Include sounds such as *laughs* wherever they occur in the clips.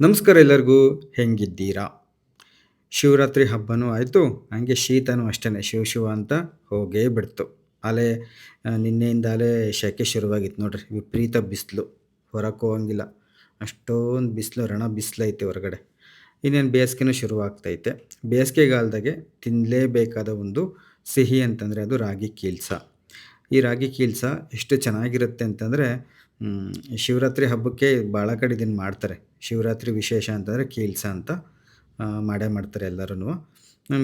ನಮಸ್ಕಾರ ಎಲ್ಲರಿಗೂ, ಹೆಂಗಿದ್ದೀರಾ? ಶಿವರಾತ್ರಿ ಹಬ್ಬನೂ ಆಯಿತು, ಹಂಗೆ ಶೀತನೂ ಅಷ್ಟೇ ಶಿವ ಶಿವ ಅಂತ ಹೋಗೇ ಬಿಡ್ತು. ಅಲೆ ನಿನ್ನೆಯಿಂದ ಅಲೆ ಶೆಕೆ ಶುರುವಾಗಿತ್ತು ನೋಡ್ರಿ, ವಿಪರೀತ ಬಿಸಿಲು ಹೊರಕ್ಕೆ ಅಷ್ಟೊಂದು ಬಿಸಿಲು, ರಣ ಬಿಸಿಲೈತೆ ಹೊರಗಡೆ. ಇನ್ನೇನು ಬೇಸಿಗೆನೂ ಶುರುವಾಗ್ತೈತೆ. ಬೇಸಿಗೆಗಾಲದಾಗೆ ತಿನ್ನಲೇಬೇಕಾದ ಒಂದು ಸಿಹಿ ಅಂತಂದರೆ ಅದು ರಾಗಿ ಕೀಲ್ಸ ಈ ರಾಗಿ ಕೀಲ್ಸ ಎಷ್ಟು ಚೆನ್ನಾಗಿರುತ್ತೆ ಅಂತಂದರೆ ಶಿವರಾತ್ರಿ ಹಬ್ಬಕ್ಕೆ ಭಾಳ ಕಡೆ ಇದನ್ನು ಮಾಡ್ತಾರೆ. ಶಿವರಾತ್ರಿ ವಿಶೇಷ ಅಂತಂದರೆ ಕೀಲ್ಸ ಅಂತ ಮಾಡೇ ಮಾಡ್ತಾರೆ ಎಲ್ಲರೂ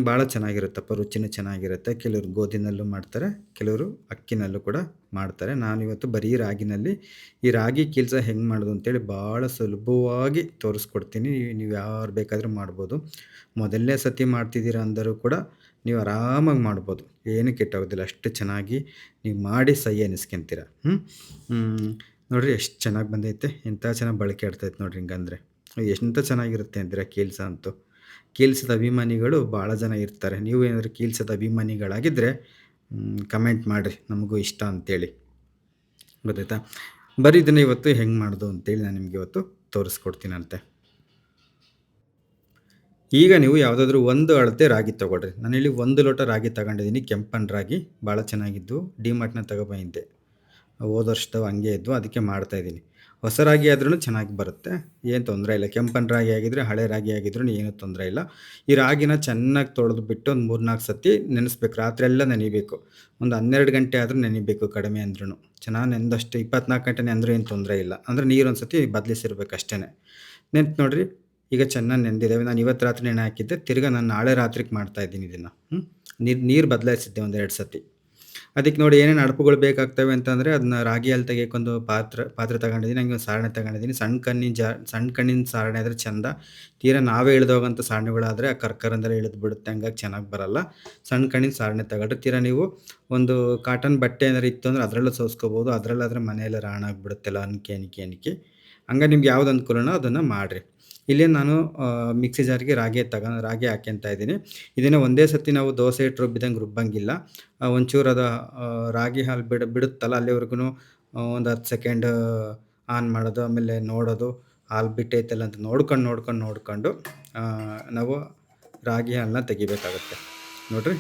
ಭಾಳ ಚೆನ್ನಾಗಿರುತ್ತಪ್ಪ, ರುಚಿನೂ ಚೆನ್ನಾಗಿರುತ್ತೆ. ಕೆಲವರು ಗೋಧಿನಲ್ಲೂ ಮಾಡ್ತಾರೆ, ಕೆಲವರು ಅಕ್ಕಿನಲ್ಲೂ ಕೂಡ ಮಾಡ್ತಾರೆ. ನಾನಿವತ್ತು ಬರೀ ರಾಗಿನಲ್ಲಿ, ಈ ರಾಗಿ ಕೀಲ್ಸ ಹೆಂಗೆ ಮಾಡೋದು ಅಂತೇಳಿ ಭಾಳ ಸುಲಭವಾಗಿ ತೋರಿಸ್ಕೊಡ್ತೀನಿ. ನೀವು ಯಾರು ಬೇಕಾದರೂ ಮಾಡ್ಬೋದು. ಮೊದಲನೇ ಸತಿ ಮಾಡ್ತಿದ್ದೀರಾ ಅಂದರೂ ಕೂಡ ನೀವು ಆರಾಮಾಗಿ ಮಾಡ್ಬೋದು. ಏನು ಕೆಟ್ಟೋಗೋದಿಲ್ಲ, ಅಷ್ಟು ಚೆನ್ನಾಗಿ ನೀವು ಮಾಡಿ ಸೈ ಅನಿಸ್ಕೊಂತೀರ ಹ್ಞೂ ನೋಡಿರಿ ಎಷ್ಟು ಚೆನ್ನಾಗಿ ಬಂದೈತೆ. ಎಂಥ ಚೆನ್ನಾಗಿ ಬಳಕೆ ಆಡ್ತೈತೆ ನೋಡ್ರಿ ಹಿಂಗಂದ್ರೆ. ಎಂಥ ಚೆನ್ನಾಗಿರುತ್ತೆ ಅಂತೀರ ಕೀಲ್ಸ ಅಂತೂ. ಕೀಲ್ಸದ ಅಭಿಮಾನಿಗಳು ಭಾಳ ಜನ ಇರ್ತಾರೆ. ನೀವು ಏನಾದರೂ ಕೀಲ್ಸದ ಅಭಿಮಾನಿಗಳಾಗಿದ್ದರೆ ಕಮೆಂಟ್ ಮಾಡಿರಿ. ನಮಗೂ ಇಷ್ಟ ಅಂತೇಳಿ. ಗೊತ್ತಾಯ್ತಾ? ಬರೀ ಇದನ್ನು ಇವತ್ತು ಹೆಂಗೆ ಮಾಡೋದು ಅಂತೇಳಿ ನಾನು ನಿಮಗೆ ಇವತ್ತು ತೋರಿಸ್ಕೊಡ್ತೀನಂತೆ. ಈಗ ನೀವು ಯಾವುದಾದ್ರೂ ಒಂದು ಅಳತೆ ರಾಗಿ ತೊಗೊಳ್ರಿ. ನಾನಿಲ್ಲಿ ಒಂದು ಲೋಟ ರಾಗಿ ತಗೊಂಡಿದ್ದೀನಿ. ಕೆಂಪನ್ ರಾಗಿ. ಭಾಳ ಚೆನ್ನಾಗಿದ್ದು. ಡಿಮಾರ್ಟ್ನ ತಗೊಬಂದಿದ್ದೆ ಹೋದ ವರ್ಷದವು ಹಂಗೆ ಇದ್ವು, ಅದಕ್ಕೆ ಮಾಡ್ತಾಯಿದ್ದೀನಿ ಹೊಸ ರಾಗಿ ಆದ್ರೂ ಚೆನ್ನಾಗಿ ಬರುತ್ತೆ. ಏನು ತೊಂದರೆ ಇಲ್ಲ. ಕೆಂಪನ ರಾಗಿ ಆಗಿದ್ರೆ ಹಳೆ ರಾಗಿ ಆಗಿದ್ರೂ ಏನೂ ತೊಂದರೆ ಇಲ್ಲ. ಈ ರಾಗಿನ ಚೆನ್ನಾಗಿ ತೊಳೆದು ಬಿಟ್ಟು ಒಂದು ಮೂರು ನಾಲ್ಕು ಸತಿ ನೆನೆಸ್ಬೇಕು. ರಾತ್ರಿ ಎಲ್ಲ ನೆನಿಬೇಕು. ಒಂದು ಹನ್ನೆರಡು ಗಂಟೆ ಆದರೂ ನೆನಿಬೇಕು ಕಡಿಮೆ ಅಂದ್ರೂ ಚೆನ್ನಾಗಿ ನೆಂದಷ್ಟು ಇಪ್ಪತ್ನಾಲ್ಕು ಗಂಟೆ ನೆಂದರೂ ಏನು ತೊಂದರೆ ಇಲ್ಲ. ಅಂದರೆ ನೀರು ಒಂದು ಸತಿ ಬದಲಿಸಿರ್ಬೇಕು ಅಷ್ಟೇ ನೆನ್ತು ನೋಡಿರಿ, ಈಗ ಚೆನ್ನಾಗಿ ನೆಂದಿದ್ದಾವೆ ನಾನು ಇವತ್ತು ರಾತ್ರಿ ನೆನೆ ಹಾಕಿದ್ದೆ. ತಿರ್ಗಾ ನಾನು ನಾಳೆ ರಾತ್ರಿಗೆ ಮಾಡ್ತಾ ಇದ್ದೀನಿ ಇದನ್ನು. ನೀರು ನೀರು ಬದಲಾಯಿಸಿದ್ದೆ ಒಂದೆರಡು ಸತಿ. ಅದಕ್ಕೆ ನೋಡಿ ಏನೇನು ಅಡಪುಗಳು ಬೇಕಾಗ್ತವೆ ಅಂತಂದರೆ ಅದನ್ನ ರಾಗಿಯಲ್ಲಿ ತೆಗಿಯೋಕ್ಕೊಂದು ಪಾತ್ರ, ಪಾತ್ರೆ ತಗೊಂಡಿದ್ದೀನಿ ಹಂಗೆ ಒಂದು ಸಾರಣೆ ತಗೊಂಡಿದ್ದೀನಿ. ಸಣ್ಣ ಕಣ್ಣಿನ ಜಾ, ಸಣ್ಣ ಕಣ್ಣಿನ ಸಾರಣೆ ಆದರೆ ಚಂದ. ತೀರಾ ನಾವೇ ಇಳಿದೋಗಂಥ ಸಾರಣೆಗಳಾದರೆ ಆ ಕರ್ಕರಂದರೆ ಇಳಿದು ಬಿಡುತ್ತೆ, ಹಂಗಾಗಿ ಚೆನ್ನಾಗಿ ಬರಲ್ಲ. ಸಣ್ಣ ಕಣ್ಣಿನ ಸಾರಣೆ ತಗೊಂಡ್ರೆ ತೀರಾ ನೀವು ಒಂದು ಕಾಟನ್ ಬಟ್ಟೆ ಏನಾರು ಇತ್ತು ಅಂದರೆ ಅದರಲ್ಲೂ ಸೋಸ್ಕೋಬೋದು, ಅದರಲ್ಲಾದರೆ ಮನೆಯೆಲ್ಲ ರಾಣ ಆಗಿಬಿಡುತ್ತೆಲ್ಲ ಅನ್ಕೆ, ಅನಿಕೆ ಅನಿಕೆ. ಹಂಗೆ ನಿಮ್ಗೆ ಯಾವ್ದು ಅನುಕೂಲನೋ ಅದನ್ನು ಮಾಡಿರಿ. ಇಲ್ಲಿ ನಾನು ಮಿಕ್ಸಿ ಜಾರಿಗೆ ರಾಗಿ ತಗ ರಾಗಿ ಹಾಕ್ಯಂತ ಇದ್ದೀನಿ. ಇದನ್ನು ಒಂದೇ ಸತಿ ನಾವು ದೋಸೆ ಹಿಟ್ಟು ರುಬ್ಬಿದಂಗೆ ರುಬ್ಬಂಗಿಲ್ಲ. ಒಂಚೂರು ಅದು ರಾಗಿ ಹಾಲು ಬಿಡ, ಬಿಡುತ್ತಲ್ಲ ಅಲ್ಲಿವರೆಗೂ ಒಂದು ಹತ್ತು ಸೆಕೆಂಡ್ ಆನ್ ಮಾಡೋದು, ಆಮೇಲೆ ನೋಡೋದು, ಹಾಲು ಬಿಟ್ಟೈತಲ್ಲ ಅಂತ ನೋಡ್ಕೊಂಡು ನೋಡ್ಕೊಂಡು ನೋಡ್ಕೊಂಡು ನಾವು ರಾಗಿ ಹಾಲನ್ನ ತೆಗಿಬೇಕಾಗುತ್ತೆ. ನೋಡ್ರಿ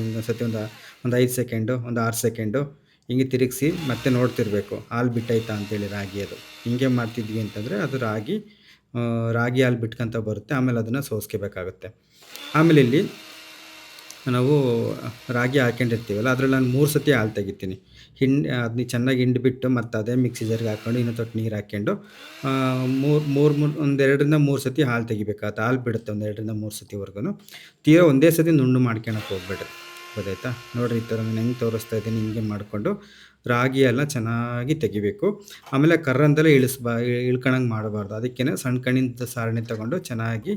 ಇನ್ನೊಂದು ಸತಿ ಒಂದು ಒಂದು ಐದು ಸೆಕೆಂಡು, ಒಂದು ಆರು ಸೆಕೆಂಡು ಹಿಂಗೆ ತಿರುಗಿಸಿ ಮತ್ತೆ ನೋಡ್ತಿರ್ಬೇಕು. ಹಾಲು ಬಿಟ್ಟೈತಾ ಅಂತೇಳಿ ರಾಗಿ ಅದು. ಹಿಂಗೆ ಮಾಡ್ತಿದ್ವಿ ಅಂತಂದರೆ ಅದು ರಾಗಿ ರಾಗಿ ಹಾಲು ಬಿಟ್ಕೊಂತ ಬರುತ್ತೆ, ಆಮೇಲೆ ಅದನ್ನು ಸೋಸ್ಕೋಬೇಕಾಗುತ್ತೆ. ಆಮೇಲೆ ಇಲ್ಲಿ ನಾವು ರಾಗಿ ಹಾಕೊಂಡಿರ್ತೀವಲ್ಲ ಅದರಲ್ಲಿ ನಾನು ಮೂರು ಸತಿ ಹಾಲು ತೆಗಿತೀನಿ. ಹಿಂಡಿ ಅದನ್ನ ಚೆನ್ನಾಗಿ ಹಿಂಡ್ಬಿಟ್ಟು ಮತ್ತು ಅದೇ ಮಿಕ್ಸಿ ಜಾರ್ಗೆ ಹಾಕ್ಕೊಂಡು ಇನ್ನೊಂದು ತೊಟ್ಟು ನೀರು ಹಾಕ್ಕೊಂಡು ಮೂರು ಮೂರು ಮೂರು, ಒಂದು ಎರಡರಿಂದ ಮೂರು ಸತಿ ಹಾಲು ತೆಗಿಬೇಕಾಗುತ್ತೆ. ಹಾಲು ಬಿಡುತ್ತೆ ಒಂದು ಎರಡರಿಂದ ಮೂರು ಸತಿವರೆಗೂ ತೀರಾ ಒಂದೇ ಸತಿ ನುಣ್ಣು ಮಾಡ್ಕೊಳಕ್ಕೆ ಹೋಗ್ಬೇಡ್ರಿ. ಗೊತ್ತಾಯ್ತಾ ನೋಡಿರಿ, ಈ ಥರ ನಾನು ಹೆಂಗೆ ತೋರಿಸ್ತಾ ಇದ್ದೀನಿ, ಹಿಂಗೆ ಮಾಡಿಕೊಂಡು ರಾಗಿ ಎಲ್ಲ ಚೆನ್ನಾಗಿ ತೆಗಿಬೇಕು. ಆಮೇಲೆ ಕರ್ರಂದೆಲ್ಲ ಇಳಿಸ್ಬಾ ಇಳ್ಕೊಳಂಗೆ ಮಾಡಬಾರ್ದು. ಅದಕ್ಕೇ ಸಣ್ಣ ಕಣ್ಣಿಂದ ಸಾರಣೆ ತೊಗೊಂಡು ಚೆನ್ನಾಗಿ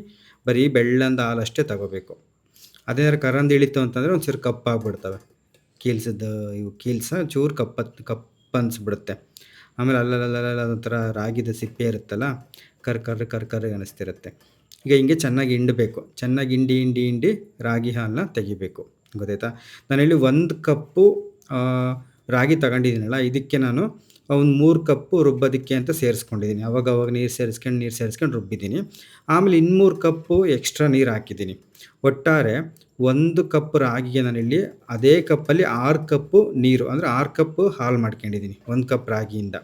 ಬರೀ ಬೆಳ್ಳಂದ ಹಾಲಷ್ಟೇ ತಗೋಬೇಕು. ಅದೇನಾದ್ರು ಕರಂದು ಇಳಿತು ಅಂತಂದರೆ ಒಂಚೂರು ಕಪ್ಪಾಗ್ಬಿಡ್ತವೆ ಕೀಲ್ಸದ ಇವು ಕೀಲ್ಸ ಚೂರು ಕಪ್ಪ ಕಪ್ಪ ಅನಿಸ್ಬಿಡುತ್ತೆ. ಆಮೇಲೆ ಅಲ್ಲಲ್ಲಲ್ಲ ಒಂಥರ ರಾಗಿದ ಸಿಪ್ಪೆ ಇರುತ್ತಲ್ಲ, ಕರ್ ಕರ್ ಕರ್ ಕರ್ ಅನಿಸ್ತಿರುತ್ತೆ ಈಗ ಹಿಂಗೆ ಚೆನ್ನಾಗಿ ಹಿಂಡಬೇಕು. ಚೆನ್ನಾಗಿ ಹಿಂಡಿ ಹಿಂಡಿ ಹಿಂಡಿ ರಾಗಿ ಹಾಲನ್ನ ತೆಗಿಬೇಕು. ಗೊತ್ತಾಯ್ತಾ? ನಾನಿಲ್ಲಿ ಒಂದು ಕಪ್ಪು ರಾಗಿ ತಗೊಂಡಿದ್ದೀನಲ್ಲ, ಇದಕ್ಕೆ ನಾನು ಒಂದು ಮೂರು ಕಪ್ಪು ರುಬ್ಬೋದಕ್ಕೆ ಅಂತ ಸೇರಿಸ್ಕೊಂಡಿದ್ದೀನಿ. ಅವಾಗ ಅವಾಗ ನೀರು ಸೇರಿಸ್ಕೊಂಡು ನೀರು ಸೇರಿಸ್ಕೊಂಡು ರುಬ್ಬಿದ್ದೀನಿ. ಆಮೇಲೆ ಇನ್ನೂರು ಕಪ್ಪು ಎಕ್ಸ್ಟ್ರಾ ನೀರು ಹಾಕಿದ್ದೀನಿ. ಒಟ್ಟಾರೆ ಒಂದು ಕಪ್ ರಾಗಿಗೆ ನಾನಿಲ್ಲಿ ಅದೇ ಕಪ್ಪಲ್ಲಿ ಆರು ಕಪ್ಪು ನೀರು, ಅಂದರೆ ಆರು ಕಪ್ಪು ಹಾಲು ಮಾಡ್ಕೊಂಡಿದ್ದೀನಿ, ಒಂದು ಕಪ್ ರಾಗಿಯಿಂದ.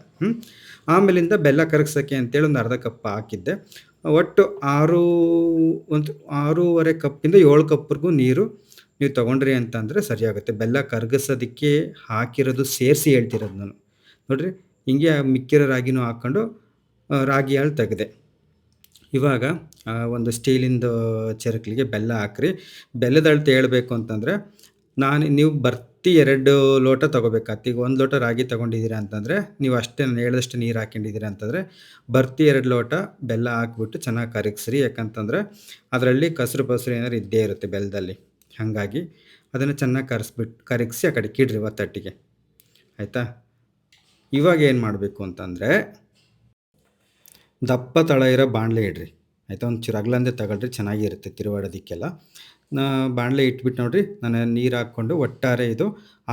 ಆಮೇಲಿಂದ ಬೆಲ್ಲ ಕರಗ್ಸೋಕ್ಕೆ ಅಂತೇಳಿ ಒಂದು ಅರ್ಧ ಕಪ್ ಹಾಕಿದ್ದೆ. ಒಟ್ಟು ಆರು, ಒಂದು ಆರೂವರೆ ಕಪ್ಪಿಂದ ಏಳು ಕಪ್ವರೆಗೂ ನೀರು ನೀವು ತೊಗೊಂಡ್ರಿ ಅಂತಂದರೆ ಸರಿಯಾಗುತ್ತೆ. ಬೆಲ್ಲ ಕರಗಿಸೋದಕ್ಕೆ ಹಾಕಿರೋದು ಸೇರಿಸಿ ಹೇಳ್ತಿರೋದು ನಾನು. ನೋಡ್ರಿ, ಹಿಂಗೆ ಮಿಕ್ಕಿರೋ ರಾಗಿನೂ ಹಾಕ್ಕೊಂಡು ರಾಗಿ ಹಾಳು ತೆಗೆದೆ. ಇವಾಗ ಒಂದು ಸ್ಟೀಲಿಂದು ಚರಕ್ಲಿಗೆ ಬೆಲ್ಲ ಹಾಕ್ರಿ. ಬೆಲ್ಲದ ಅಳತೆ ಹೇಳ್ಬೇಕು ಅಂತಂದರೆ, ನಾನು, ನೀವು ಬರ್ತಿ ಎರಡು ಲೋಟ ತೊಗೋಬೇಕಾಗ್ತಿ ಈಗ ಒಂದು ಲೋಟ ರಾಗಿ ತೊಗೊಂಡಿದ್ದೀರಾ ಅಂತಂದರೆ, ನೀವು ಅಷ್ಟೇ ನಾನು ಹೇಳಿದಷ್ಟು ನೀರು ಹಾಕೊಂಡಿದ್ದೀರಾ ಅಂತಂದರೆ, ಬರ್ತಿ ಎರಡು ಲೋಟ ಬೆಲ್ಲ ಹಾಕ್ಬಿಟ್ಟು ಚೆನ್ನಾಗಿ ಕರಗಿಸ್ರಿ. ಯಾಕಂತಂದರೆ, ಅದರಲ್ಲಿ ಕಸರು ಪಸರು ಏನಾದ್ರು ಇದ್ದೇ ಇರುತ್ತೆ ಬೆಲ್ಲದಲ್ಲಿ ಹಾಗಾಗಿ ಅದನ್ನು ಚೆನ್ನಾಗಿ ಕರೆಸ್ಬಿಟ್ಟು ಕರಗಿಸಿ ಆ ಕಡೆ ಕಿಡ್ರಿ ಒತ್ತಟ್ಟಿಗೆ ಆಯಿತಾ? ಇವಾಗ ಏನು ಮಾಡಬೇಕು ಅಂತಂದರೆ ದಪ್ಪ ತಳ ಇರೋ ಬಾಣಲೆ ಇಡ್ರಿ. ಆಯಿತಾ? ಒಂದು ಚಿರಗ್ಲಂದೆ ತಗೊಳ್ರಿ, ಚೆನ್ನಾಗಿರುತ್ತೆ ತಿರುವಾಡೋದಕ್ಕೆಲ್ಲ. ನಾ ಬಾಣಲೆ ಇಟ್ಬಿಟ್ಟು ನೋಡ್ರಿ, ನಾನು ನೀರು ಹಾಕ್ಕೊಂಡು ಒಟ್ಟಾರೆ ಇದು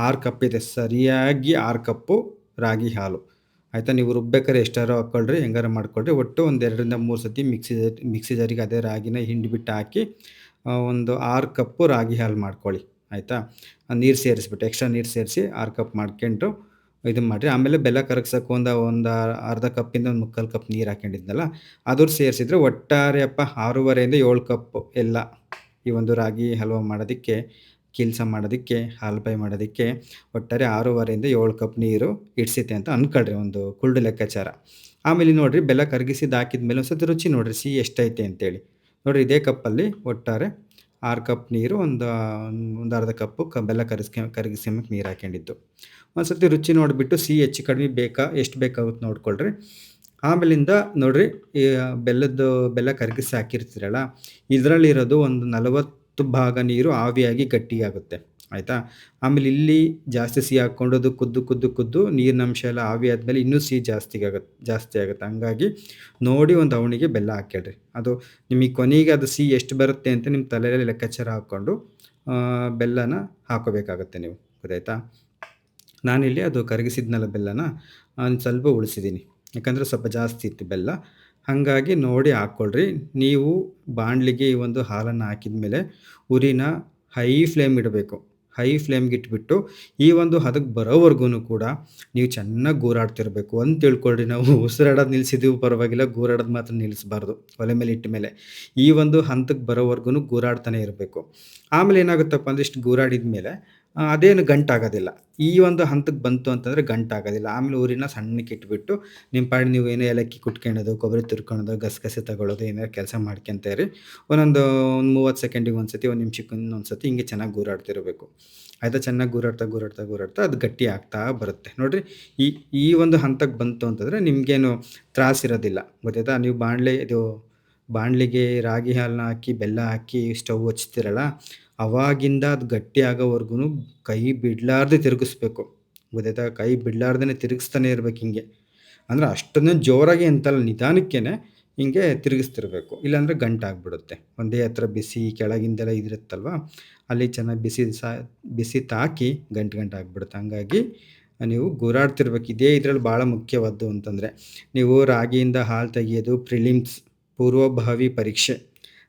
ಆರು ಕಪ್ ಇದೆ, ಸರಿಯಾಗಿ ಆರು ಕಪ್ಪು ರಾಗಿ ಹಾಲು. ಆಯಿತಾ? ನೀವು ರುಬ್ಬೇಕಾದ್ರೆ ಎಷ್ಟಾರು ಹಾಕ್ಕೊಳ್ರಿ, ಹೆಂಗಾರು ಮಾಡ್ಕೊಳ್ರಿ. ಒಟ್ಟು ಒಂದು ಎರಡರಿಂದ ಮೂರು ಸತಿ ಮಿಕ್ಸಿ ಮಿಕ್ಸಿ ಜರಿಗೆ ಅದೇ ರಾಗಿನ ಹಿಂಡಿಬಿಟ್ಟು ಹಾಕಿ ಒಂದು ಆರು ಕಪ್ಪು ರಾಗಿ ಹಾಲು ಮಾಡ್ಕೊಳ್ಳಿ, ಆಯಿತಾ? ನೀರು ಸೇರಿಸ್ಬಿಟ್ಟು ಎಕ್ಸ್ಟ್ರಾ ನೀರು ಸೇರಿಸಿ ಆರು ಕಪ್ ಮಾಡ್ಕೊಂಡು ಇದನ್ನು ಮಾಡಿರಿ. ಆಮೇಲೆ ಬೆಲ್ಲ ಕರಗ್ಸೋಕೆ ಒಂದು ಒಂದು ಅರ್ಧ ಕಪ್ಪಿಂದ ಒಂದು ಮುಕ್ಕಾಲು ಕಪ್ ನೀರು ಹಾಕೊಂಡಿದ್ನಲ್ಲ ಅದ್ರ ಸೇರಿಸಿದ್ರೆ ಒಟ್ಟಾರೆ ಅಪ್ಪ ಆರೂವರೆಯಿಂದ ಏಳು ಕಪ್ ಎಲ್ಲ ಈ ಒಂದು ರಾಗಿ ಹಲ್ವ ಮಾಡೋದಕ್ಕೆ, ಕೆಲಸ ಮಾಡೋದಕ್ಕೆ, ಹಾಲು ಬೈ ಮಾಡೋದಕ್ಕೆ ಒಟ್ಟಾರೆ ಆರೂವರೆಯಿಂದ ಏಳು ಕಪ್ ನೀರು ಇಡ್ಸಿತೆ ಅಂತ ಅಂದ್ಕೊಳ್ರಿ ಒಂದು ಕುಳ್ಳು ಲೆಕ್ಕಾಚಾರ. ಆಮೇಲೆ ನೋಡಿರಿ, ಬೆಲ್ಲ ಕರಗಿಸಿದ್ದು ಹಾಕಿದ್ಮೇಲೆ ಒಂದು ಸತಿ ರುಚಿ ನೋಡಿರಿ, ಸಿಹಿ ಎಷ್ಟೈತೆ ಅಂತೇಳಿ. ನೋಡಿರಿ ಇದೇ ಕಪ್ಪಲ್ಲಿ ಒಟ್ಟಾರೆ ಆರು ಕಪ್ ನೀರು, ಒಂದು ಒಂದು ಅರ್ಧ ಕಪ್ಪು ಕ, ಬೆಲ್ಲ ಕರಗಿಸ್ಕೆ ಕರಗಿಸ್ಕೊಂಬಕ್ಕೆ ನೀರು ಹಾಕೊಂಡಿದ್ದು ಒಂದು ಸರ್ತಿ ರುಚಿ ನೋಡಿಬಿಟ್ಟು ಸಿಹಿ ಹೆಚ್ಚು ಕಡಿಮೆ ಬೇಕಾ, ಎಷ್ಟು ಬೇಕಾಗುತ್ತೆ ನೋಡ್ಕೊಳ್ರಿ. ಆಮೇಲಿಂದ ನೋಡಿರಿ, ಈ ಬೆಲ್ಲದ್ದು, ಬೆಲ್ಲ ಕರಗಿಸಿ ಹಾಕಿರ್ತೀರಲ್ಲ, ಇದರಲ್ಲಿರೋದು ಒಂದು ನಲವತ್ತು ಭಾಗ ನೀರು ಆವಿಯಾಗಿ ಗಟ್ಟಿಯಾಗುತ್ತೆ. ಆಯಿತಾ? ಆಮೇಲೆ ಇಲ್ಲಿ ಜಾಸ್ತಿ ಸಿಹಿ ಹಾಕ್ಕೊಂಡು ಅದು ಕುದ್ದು ಕುದ್ದು ಕುದ್ದು ನೀರಿನ ಅಂಶ ಎಲ್ಲ ಆವಿ ಆದಮೇಲೆ ಇನ್ನೂ ಸಿಹಿ ಜಾಸ್ತಿ ಆಗುತ್ತೆ ಜಾಸ್ತಿ ಆಗುತ್ತೆ. ಹಂಗಾಗಿ ನೋಡಿ ಒಂದು ಅವಣಿಗೆ ಬೆಲ್ಲ ಹಾಕ್ಯಾಡ್ರಿ ಅದು ನಿಮಗೆ ಕೊನೆಗೆ ಅದು ಸಿಹಿ ಎಷ್ಟು ಬರುತ್ತೆ ಅಂತ ನಿಮ್ಮ ತಲೆಯಲ್ಲಿ ಲೆಕ್ಕಾಚಾರ ಹಾಕ್ಕೊಂಡು ಬೆಲ್ಲನ ಹಾಕೋಬೇಕಾಗತ್ತೆ ನೀವು. ಗೊತ್ತಾಯ್ತಾ? ನಾನಿಲ್ಲಿ ಅದು ಕರಗಿಸಿದ್ನಲ್ಲ ಬೆಲ್ಲನ ಸ್ವಲ್ಪ ಉಳಿಸಿದ್ದೀನಿ. ಯಾಕಂದರೆ ಸ್ವಲ್ಪ ಜಾಸ್ತಿ ಇತ್ತು ಬೆಲ್ಲ. ಹಾಗಾಗಿ ನೋಡಿ ಹಾಕ್ಕೊಳ್ರಿ. ನೀವು ಬಾಣಲಿಗೆ ಈ ಒಂದು ಹಾಲನ್ನು ಹಾಕಿದ ಮೇಲೆ ಉರಿನ ಹೈ ಫ್ಲೇಮ್ ಇಡಬೇಕು. ಹೈ ಫ್ಲೇಮ್ಗೆ ಇಟ್ಬಿಟ್ಟು ಈ ಒಂದು ಹದಕ್ಕೆ ಬರೋವರೆಗೂ ಕೂಡ ನೀವು ಚೆನ್ನಾಗಿ ಗೂರಾಡ್ತಿರ್ಬೇಕು ಅಂತ ತಿಳ್ಕೊಳ್ರಿ. ನಾವು ಉಸಿರಾಡೋದು ನಿಲ್ಲಿಸಿದೀವಿ ಪರವಾಗಿಲ್ಲ, ಗೂರಾಡೋದು ಮಾತ್ರ ನಿಲ್ಲಿಸಬಾರ್ದು ಒಲೆ ಮೇಲೆ ಇಟ್ಟ ಮೇಲೆ. ಈ ಒಂದು ಹಂತಕ್ಕೆ ಬರೋವರೆಗೂ ಗೂರಾಡ್ತಾನೆ ಇರಬೇಕು. ಆಮೇಲೆ ಏನಾಗುತ್ತಪ್ಪ ಅಂದ್ರೆ ಇಷ್ಟು ಗೂರಾಡಿದ ಮೇಲೆ ಅದೇನು ಗಂಟಾಗೋದಿಲ್ಲ. ಈ ಒಂದು ಹಂತಕ್ಕೆ ಬಂತು ಅಂತಂದರೆ ಗಂಟಾಗೋದಿಲ್ಲ. ಆಮೇಲೆ ಊರಿನ ಸಣ್ಣಕ್ಕೆ ಇಟ್ಬಿಟ್ಟು ನಿಮ್ಮ ಪಾಡಿ ನೀವು ಏನೋ ಏಲಕ್ಕಿ ಕುಟ್ಕೊಳ್ಳೋದು ಕೊಬ್ಬರಿ ತುರ್ಕೊಳ್ಳೋದು ಗಸಗಸೆ ತಗೊಳ್ಳೋದು, ಏನಾರು ಕೆಲಸ ಮಾಡ್ಕೊಂತೀರಿ ಒಂದೊಂದು ಒಂದು ಮೂವತ್ತು ಸೆಕೆಂಡಿಗೆ ಒಂದು ಸತಿ ಒಂದು ನಿಮಿಷಕ್ಕೆ ಒಂದು ಸತಿ ಹಿಂಗೆ ಚೆನ್ನಾಗಿ ಗೂರಾಡ್ತಿರಬೇಕು. ಆಯಿತಾ? ಚೆನ್ನಾಗಿ ಗೂರಾಡ್ತಾ ಗೂರಾಡ್ತಾ ಗೂರಾಡ್ತಾ ಅದು ಗಟ್ಟಿ ಆಗ್ತಾ ಬರುತ್ತೆ. ನೋಡಿರಿ, ಈ ಈ ಒಂದು ಹಂತಕ್ಕೆ ಬಂತು ಅಂತಂದರೆ ನಿಮಗೇನು ತ್ರಾಸಿರೋದಿಲ್ಲ ಗೊತ್ತಾಯ್ತಾ? ನೀವು ಬಾಣಲೆ, ಇದು ಬಾಣಲಿಗೆ ರಾಗಿ ಹಾಲನ್ನ ಹಾಕಿ, ಬೆಲ್ಲ ಹಾಕಿ, ಸ್ಟವ್ ಹಚ್ತೀರಲ್ಲ ಅವಾಗಿಂದ ಅದು ಗಟ್ಟಿ ಆಗೋವರೆಗೂ ಕೈ ಬಿಡಲಾರ್ದೆ ತಿರುಗಿಸ್ಬೇಕು. ಗೊತ್ತಾಯ್ತಾ? ಕೈ ಬಿಡಲಾರ್ದೇ ತಿರುಗಿಸ್ತಾನೆ ಇರ್ಬೇಕು ಹಿಂಗೆ. ಅಂದರೆ ಅಷ್ಟೊಂದು ಜೋರಾಗಿ ಅಂತಲ್ಲ ನಿಧಾನಕ್ಕೇ ಹಿಂಗೆ ತಿರುಗಿಸ್ತಿರ್ಬೇಕು. ಇಲ್ಲಾಂದರೆ ಗಂಟಾಗ್ಬಿಡುತ್ತೆ. ಒಂದೇ ಹತ್ರ ಬಿಸಿ ಕೆಳಗಿಂದೆಲ್ಲ ಇದಿರುತ್ತಲ್ವ? ಅಲ್ಲಿ ಚೆನ್ನಾಗಿ ಬಿಸಿ ಸಾ, ಬಿಸಿ ತಾಕಿ ಗಂಟು ಗಂಟು ಆಗ್ಬಿಡುತ್ತೆ ಹಂಗಾಗಿ ನೀವು ಗುರಾಡ್ತಿರ್ಬೇಕು. ಇದೇ ಇದರಲ್ಲಿ ಭಾಳ ಮುಖ್ಯವಾದ್ದು ಅಂತಂದರೆ, ನೀವು ರಾಗಿಯಿಂದ ಹಾಲು ತೆಗೆಯೋದು, ಪ್ರಿಲಿಮ್ಸ್ ಪೂರ್ವಭಾವಿ ಪರೀಕ್ಷೆ.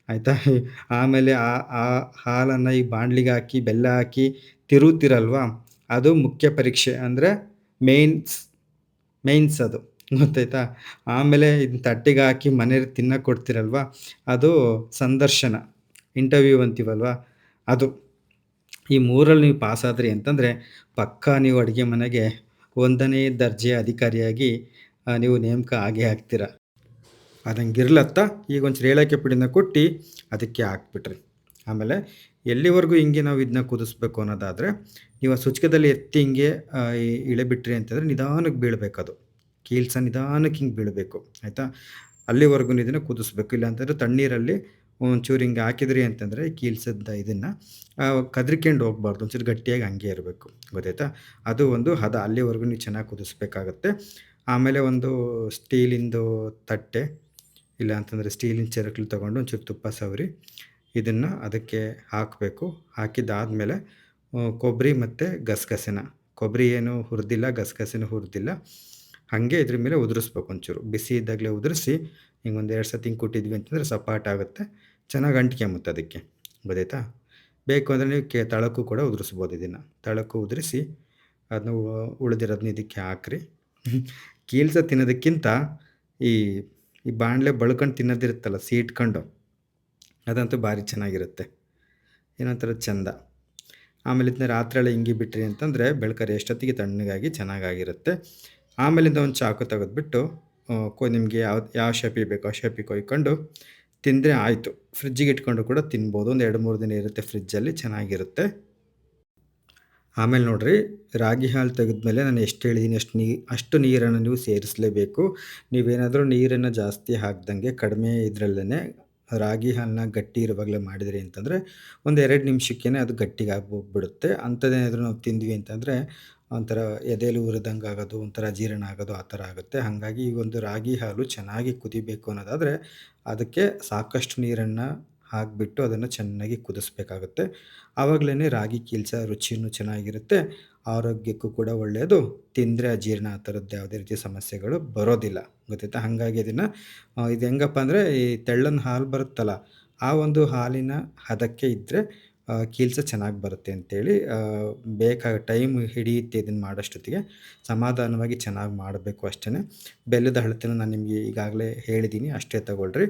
ಆಯಿತಾ? *laughs* ಆಮೇಲೆ ಆ ಆ ಹಾಲನ್ನು ಈ ಬಾಣಲಿಗೆ ಹಾಕಿ, ಬೆಲ್ಲ ಹಾಕಿ ತಿರುತ್ತಿರಲ್ವಾ ಅದು ಮುಖ್ಯ ಪರೀಕ್ಷೆ ಅಂದರೆ ಮೇಯ್ನ್ಸ್ ಮೇನ್ಸ್ ಅದು. *laughs* ಗೊತ್ತಾಯ್ತಾ? ಆಮೇಲೆ ಇದನ್ನ ತಟ್ಟೆಗೆ ಹಾಕಿ ಮನೇಲಿ ತಿನ್ನಕ್ಕೆ ಕೊಡ್ತೀರಲ್ವ? ಅದು ಸಂದರ್ಶನ, ಇಂಟರ್ವ್ಯೂ ಅಂತೀವಲ್ವ? ಅದು. ಈ ಮೂರಲ್ಲಿ ನೀವು ಪಾಸಾದ್ರಿ ಅಂತಂದರೆ ಪಕ್ಕಾ ನೀವು ಅಡುಗೆ ಮನೆಗೆ ಒಂದನೇ ದರ್ಜೆಯ ಅಧಿಕಾರಿಯಾಗಿ ನೀವು ನೇಮಕ ಆಗೇ ಆಗ್ತೀರ. ಅದಂಗಿರ್ಲತ್ತ ಈಗ ಒಂಚೂರು ಏಲಕ್ಕಿ ಪುಡಿನ ಕೊಟ್ಟು ಅದಕ್ಕೆ ಹಾಕ್ಬಿಟ್ರಿ. ಆಮೇಲೆ ಎಲ್ಲಿವರೆಗೂ ಹಿಂಗೆ ನಾವು ಇದನ್ನ ಕುದಿಸ್ಬೇಕು ಅನ್ನೋದಾದರೆ ನೀವು ಸುಚ್ಕದಲ್ಲಿ ಎತ್ತಿ ಹಿಂಗೆ ಇಳೆಬಿಟ್ರಿ ಅಂತಂದರೆ ನಿಧಾನಕ್ಕೆ ಬೀಳಬೇಕದು. ಕೀಲ್ಸ ನಿಧಾನಕ್ಕೆ ಹಿಂಗೆ ಬೀಳಬೇಕು. ಆಯಿತಾ? ಅಲ್ಲಿವರೆಗೂ ಇದನ್ನು ಕುದಿಸ್ಬೇಕು. ಇಲ್ಲ ಅಂತಂದರೆ ತಣ್ಣೀರಲ್ಲಿ ಒಂಚೂರು ಹಿಂಗೆ ಹಾಕಿದ್ರಿ ಅಂತಂದರೆ ಕೀಲ್ಸದ ಇದನ್ನು ಕದ್ರಿಕೊಂಡು ಹೋಗ್ಬಾರ್ದು. ಒಂಚೂರು ಗಟ್ಟಿಯಾಗಿ ಹಂಗೆ ಇರಬೇಕು. ಗೊತ್ತಾಯ್ತಾ? ಅದು ಒಂದು ಹದ ಅಲ್ಲಿವರೆಗೂ ನೀವು ಚೆನ್ನಾಗಿ ಕುದಿಸ್ಬೇಕಾಗತ್ತೆ. ಆಮೇಲೆ ಒಂದು ಸ್ಟೀಲಿಂದು ತಟ್ಟೆ ಇಲ್ಲ ಅಂತಂದರೆ ಸ್ಟೀಲಿನ ಚರಕ್ಲು ತೊಗೊಂಡು ಒಂಚೂರು ತುಪ್ಪ ಸವರಿ ಇದನ್ನು ಅದಕ್ಕೆ ಹಾಕಬೇಕು. ಹಾಕಿದ್ದಾದಮೇಲೆ ಕೊಬ್ಬರಿ ಮತ್ತು ಗಸಗಸೆನ. ಕೊಬ್ಬರಿ ಏನು ಹುರಿದಿಲ್ಲ, ಗಸಗಸೆನೂ ಹುರಿದಿಲ್ಲ. ಹಾಗೆ ಇದ್ರ ಮೇಲೆ ಉದುರಿಸ್ಬೇಕು ಒಂಚೂರು. ಬಿಸಿ ಇದ್ದಾಗಲೇ ಉದುರಿಸಿ, ಹಿಂಗೆ ಒಂದು ಎರಡು ಸತಿ ಹಿಂಗೆ ಕುಟ್ಟಿದ್ವಿ ಅಂತಂದರೆ ಸಪಾಟ ಆಗುತ್ತೆ. ಚೆನ್ನಾಗಿ ಅಂಟ್ಕೊಂಬುತ್ತೆ ಅದಕ್ಕೆ. ಗೊತ್ತಾಯ್ತಾ? ಬೇಕು ಅಂದರೆ ನೀವು ಕೆ, ತಳಕ್ಕೂ ಕೂಡ ಉದುರಿಸ್ಬೋದು ಇದನ್ನು. ತಳಕ್ಕೂ ಉದುರಿಸಿ, ಅದನ್ನ ಉಳಿದಿರೋದನ್ನ ಇದಕ್ಕೆ ಹಾಕ್ರಿ. ಕೀಲ್ಸ ತಿನ್ನೋದಕ್ಕಿಂತ ಈ ಈ ಬಾಣಲೆ ಬಳ್ಕೊಂಡು ತಿನ್ನೋದಿರುತ್ತಲ್ಲ, ಸೀಟ್ಕೊಂಡು? ಅದಂತೂ ಭಾರಿ ಚೆನ್ನಾಗಿರುತ್ತೆ. ಏನೊಂಥರ ಚಂದ. ಆಮೇಲೆ ಇದನ್ನ ರಾತ್ರಿ ಎಲ್ಲ ಹಿಂಗೆ ಬಿಟ್ರಿ ಅಂತಂದರೆ ಬೆಳ್ಕರೆ ಎಷ್ಟೊತ್ತಿಗೆ ತಣ್ಣಗಾಗಿ ಚೆನ್ನಾಗಾಗಿರುತ್ತೆ. ಆಮೇಲಿಂದ ಒಂದು ಚಾಕು ತೆಗೆದ್ಬಿಟ್ಟು ಕೋ, ನಿಮಗೆ ಯಾವ ಯಾವ ಶೇಪಿಗೆ ಬೇಕೋ ಆ ಶೇಪಿಗೆ ಕೊಯ್ಕೊಂಡು ತಿಂದರೆ ಆಯಿತು. ಫ್ರಿಜ್ಜಿಗೆ ಇಟ್ಕೊಂಡು ಕೂಡ ತಿನ್ಬೋದು. ಒಂದು ಎರಡು ಮೂರು ದಿನ ಇರುತ್ತೆ ಫ್ರಿಜ್ಜಲ್ಲಿ, ಚೆನ್ನಾಗಿರುತ್ತೆ. ಆಮೇಲೆ ನೋಡಿರಿ, ರಾಗಿ ಹಾಲು ತೆಗೆದ್ಮೇಲೆ ನಾನು ಎಷ್ಟು ಹೇಳಿದ್ದೀನಿ ಅಷ್ಟು ನೀ, ಅಷ್ಟು ನೀರನ್ನು ನೀವು ಸೇರಿಸಲೇಬೇಕು. ನೀವೇನಾದರೂ ನೀರನ್ನು ಜಾಸ್ತಿ ಹಾಕ್ದಂಗೆ ಕಡಿಮೆ ಇದರಲ್ಲೇ ರಾಗಿ ಹಾಲನ್ನ ಗಟ್ಟಿ ಇರುವಾಗಲೇ ಮಾಡಿದ್ರಿ ಅಂತಂದರೆ ಒಂದು ಎರಡು ನಿಮಿಷಕ್ಕೇ ಅದು ಗಟ್ಟಿಗೆ ಆಗ್ಬಿಡುತ್ತೆ. ಅಂಥದ್ದೇನಾದರೂ ನಾವು ತಿಂದ್ವಿ ಅಂತಂದರೆ ಒಂಥರ ಎದೆಯಲ್ಲಿ ಉರಿದಂಗೆ ಆಗೋದು ಒಂಥರ ಜೀರ್ಣ ಆಗೋದು ಆ ಥರ ಆಗುತ್ತೆ. ಹಾಗಾಗಿ ಈ ಒಂದು ರಾಗಿ ಹಾಲು ಚೆನ್ನಾಗಿ ಕುದಿಬೇಕು ಅನ್ನೋದಾದರೆ ಅದಕ್ಕೆ ಸಾಕಷ್ಟು ನೀರನ್ನು ಹಾಕಿಬಿಟ್ಟು ಅದನ್ನು ಚೆನ್ನಾಗಿ ಕುದಿಸ್ಬೇಕಾಗುತ್ತೆ. ಆವಾಗಲೇ ರಾಗಿ ಕೀಲ್ಸ ರುಚಿಯೂ ಚೆನ್ನಾಗಿರುತ್ತೆ. ಆರೋಗ್ಯಕ್ಕೂ ಕೂಡ ಒಳ್ಳೆಯದು ತಿಂದರೆ ಅಜೀರ್ಣ ಆ ಥರದ್ದು ಯಾವುದೇ ರೀತಿಯ ಸಮಸ್ಯೆಗಳು ಬರೋದಿಲ್ಲ. ಗೊತ್ತಾಯ್ತಾ? ಹಾಗಾಗಿ ಅದನ್ನು ಇದು ಹೆಂಗಪ್ಪ ಅಂದರೆ ಈ ತೆಳ್ಳನ ಹಾಲು ಬರುತ್ತಲ್ಲ, ಆ ಒಂದು ಹಾಲಿನ ಹದಕ್ಕೆ ಇದ್ದರೆ ಕೀಲ್ಸ ಚೆನ್ನಾಗಿ ಬರುತ್ತೆ ಅಂತೇಳಿ ಬೇಕಾಗ ಟೈಮ್ ಹಿಡಿಯುತ್ತೆ ಇದನ್ನು ಮಾಡೋಷ್ಟೊತ್ತಿಗೆ. ಸಮಾಧಾನವಾಗಿ ಚೆನ್ನಾಗಿ ಮಾಡಬೇಕು ಅಷ್ಟೇ ಬೆಲ್ಲದ ಅಳತೆನ ನಾನು ನಿಮಗೆ ಈಗಾಗಲೇ ಹೇಳಿದ್ದೀನಿ ಅಷ್ಟೇ ತಗೊಳ್ರಿ.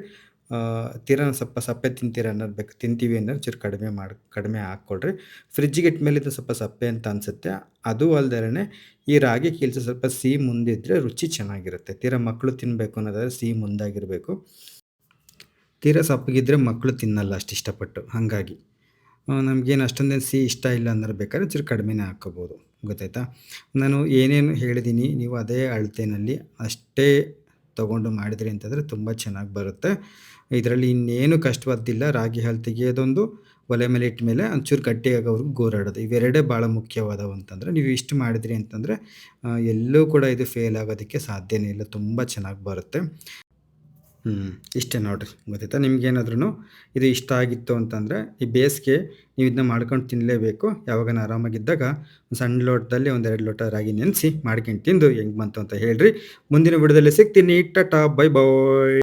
ತೀರಾ ಸ್ವಲ್ಪ ಸಪ್ಪೆ ತಿಂತೀರ ಅನ್ನೋದು ಬೇಕು. ತಿಂತೀವಿ ಅನ್ನೋದು ಚೂರು ಕಡಿಮೆ ಮಾಡಿ, ಕಡಿಮೆ ಹಾಕ್ಕೊಳ್ರಿ. ಫ್ರಿಜ್ಜಿಗೆ ಇಟ್ಟ ಇದು ಸ್ವಲ್ಪ ಸಪ್ಪೆ ಅಂತ ಅನಿಸುತ್ತೆ. ಅದು ಅಲ್ದೇ ಈ ರಾಗಿ ಕೀಲ್ಸ ಸ್ವಲ್ಪ ಸಿಹಿ ಮುಂದಿದ್ದರೆ ರುಚಿ ಚೆನ್ನಾಗಿರುತ್ತೆ. ತೀರಾ ಮಕ್ಕಳು ತಿನ್ನಬೇಕು ಅನ್ನೋದಾದ್ರೆ ಸಿಹಿ ಮುಂದಾಗಿರಬೇಕು ತೀರಾ ಸಪ್ಪಗಿದ್ದರೆ ಮಕ್ಕಳು ತಿನ್ನಲ್ಲ ಅಷ್ಟು ಇಷ್ಟಪಟ್ಟು. ಹಾಗಾಗಿ. ನಮಗೇನು ಅಷ್ಟೊಂದೇನು ಸಿಹಿ ಇಷ್ಟ ಇಲ್ಲ ಅಂದ್ರೆ ಬೇಕಾದ್ರೆ ಚೂರು ಕಡಿಮೆನೇ ಹಾಕ್ಕೋಬೋದು. ಗೊತ್ತಾಯ್ತಾ? ನಾನು ಏನೇನು ಹೇಳಿದ್ದೀನಿ ನೀವು ಅದೇ ಅಳತೆಯಲ್ಲಿ ಅಷ್ಟೇ ತಗೊಂಡು ಮಾಡಿದ್ರಿ ಅಂತಂದರೆ ತುಂಬ ಚೆನ್ನಾಗಿ ಬರುತ್ತೆ. ಇದರಲ್ಲಿ ಇನ್ನೇನು ಕಷ್ಟವಾದ್ದಿಲ್ಲ. ರಾಗಿ ಹಾಲು ತೆಗೆಯೋದೊಂದು ಒಲೆ ಮೇಲೆ ಇಟ್ಟ ಮೇಲೆ ಒಂಚೂರು ಗಟ್ಟಿಯಾಗೋವರೆಗೂ ಗೋರಾಡೋದು. ಇವೆರಡೇ ಭಾಳ ಮುಖ್ಯವಾದವು ಅಂತಂದರೆ ನೀವು ಇಷ್ಟು ಮಾಡಿದ್ರಿ ಅಂತಂದರೆ ಎಲ್ಲೂ ಕೂಡ ಇದು ಫೇಲ್ ಆಗೋದಕ್ಕೆ ಸಾಧ್ಯನೇ ಇಲ್ಲ. ತುಂಬ ಚೆನ್ನಾಗಿ ಬರುತ್ತೆ. ಹ್ಞೂ ಇಷ್ಟೇ ನೋಡಿರಿ. ಗೊತ್ತಾಯ್ತಾ? ನಿಮ್ಗೇನಾದ್ರೂ ಇದು ಇಷ್ಟ ಆಗಿತ್ತು ಅಂತಂದರೆ, ಈ ಬೇಸಿಗೆ ನೀವು ಇದನ್ನ ಮಾಡ್ಕೊಂಡು ತಿನ್ನಲೇಬೇಕು ಯಾವಾಗನ ಆರಾಮಾಗಿದ್ದಾಗ ಒಂದು ಸಣ್ಣ ಲೋಟದಲ್ಲಿ ಒಂದೆರಡು ಲೋಟ ರಾಗಿ ನೆನೆಸಿ ಮಾಡ್ಕೊಂಡು ತಿಂದು ಹೆಂಗೆ ಬಂತು ಅಂತ ಹೇಳ್ರಿ. ಮುಂದಿನ ವಿಡಿಯೋದಲ್ಲಿ ಸಿಗ್ತೀನಿ. Tata, bye bye